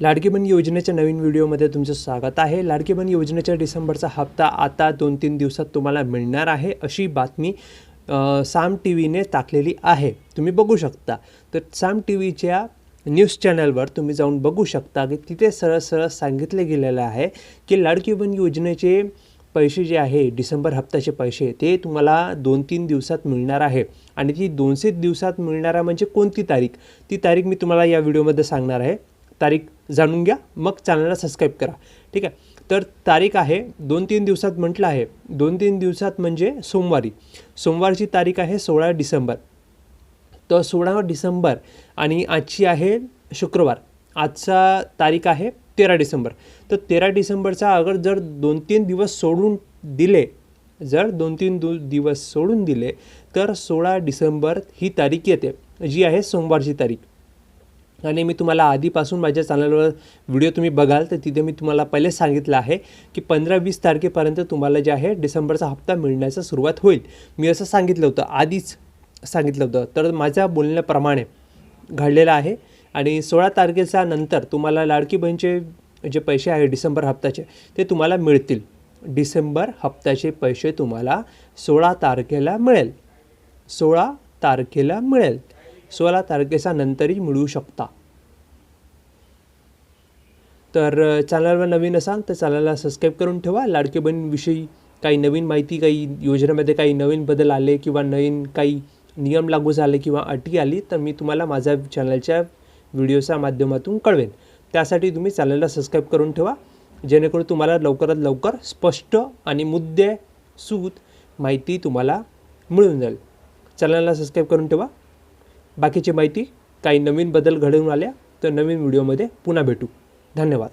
लाडकी बहीण योजनेच्या नवीन व्हिडिओमध्ये तुमचं स्वागत आहे. लाडकी बहीण योजनेच्या डिसेंबरचा हप्ता आता दोन तीन दिवसात तुम्हाला मिळणार आहे अशी बातमी साम टी व्हीने टाकलेली आहे. तुम्ही बघू शकता. तर साम टी व्हीच्या न्यूज चॅनलवर तुम्ही जाऊन बघू शकता की तिथे सरळ सरळ सांगितले गेलेलं आहे की लाडकी बहीण योजनेचे पैसे जे आहे डिसेंबर हप्त्याचे पैसे ते तुम्हाला दोन तीन दिवसात मिळणार आहे. आणि ती दोनशे दिवसात मिळणारा म्हणजे कोणती तारीख? ती तारीख मी तुम्हाला या व्हिडिओमध्ये सांगणार आहे. तारीख जाणून घ्या. मग चॅनलला सबस्क्राईब करा. ठीक आहे? तर तारीख आहे दोन तीन दिवसात म्हटलं आहे. दोन तीन दिवसात म्हणजे सोमवारी. सोमवारची तारीख आहे सोळा डिसेंबर. तर सोळा डिसेंबर आणि आजची आहे शुक्रवार. आजचा तारीख आहे तेरा डिसेंबर. तर तेरा डिसेंबरचा अगर जर दोन तीन दिवस सोडून दिले जर दोन तीन दु दिवस सोडून दिले तर सोळा डिसेंबर ही तारीख येते जी आहे सोमवारची तारीख. आणि मी तुम्हाला आधीपासून माझ्या चॅनलवर व्हिडिओ तुम्ही बघाल तर तिथे मी तुम्हाला पहिले सांगितलं आहे की पंधरा वीस तारखेपर्यंत तुम्हाला जे आहे डिसेंबरचा हप्ता मिळण्याचा सुरुवात होईल. मी असं सांगितलं होतं आधीच सांगितलं होतं. तर माझ्या बोलण्याप्रमाणे घडलेलं आहे आणि सोळा तारखेच्या नंतर तुम्हाला लाडकी बहीणचे जे पैसे आहे डिसेंबर हप्त्याचे ते तुम्हाला मिळतील. डिसेंबर हप्त्याचे पैसे तुम्हाला सोळा तारखेला मिळेल. सोळा तारखेला मिळेल. सोळा तारखेचा नंतरही मिळू शकता. तर चॅनलवर नवीन असाल तर चॅनलला सबस्क्राईब करून ठेवा. लाडके बहिणीविषयी काही नवीन माहिती काही योजनेमध्ये काही नवीन बदल आले किंवा नवीन काही नियम लागू झाले किंवा अटी आली तर मी तुम्हाला माझ्या चॅनलच्या व्हिडिओच्या माध्यमातून कळवेन. त्यासाठी तुम्ही चॅनलला सबस्क्राईब करून ठेवा. जेणेकरून तुम्हाला लवकरात लवकर स्पष्ट आणि मुद्दे सूत माहिती तुम्हाला मिळून जाईल. चॅनलला सबस्क्राईब करून ठेवा. बाकीची माहिती काही नवीन बदल घडवून आल्या तर नवीन व्हिडिओमध्ये पुन्हा भेटू. धन्यवाद.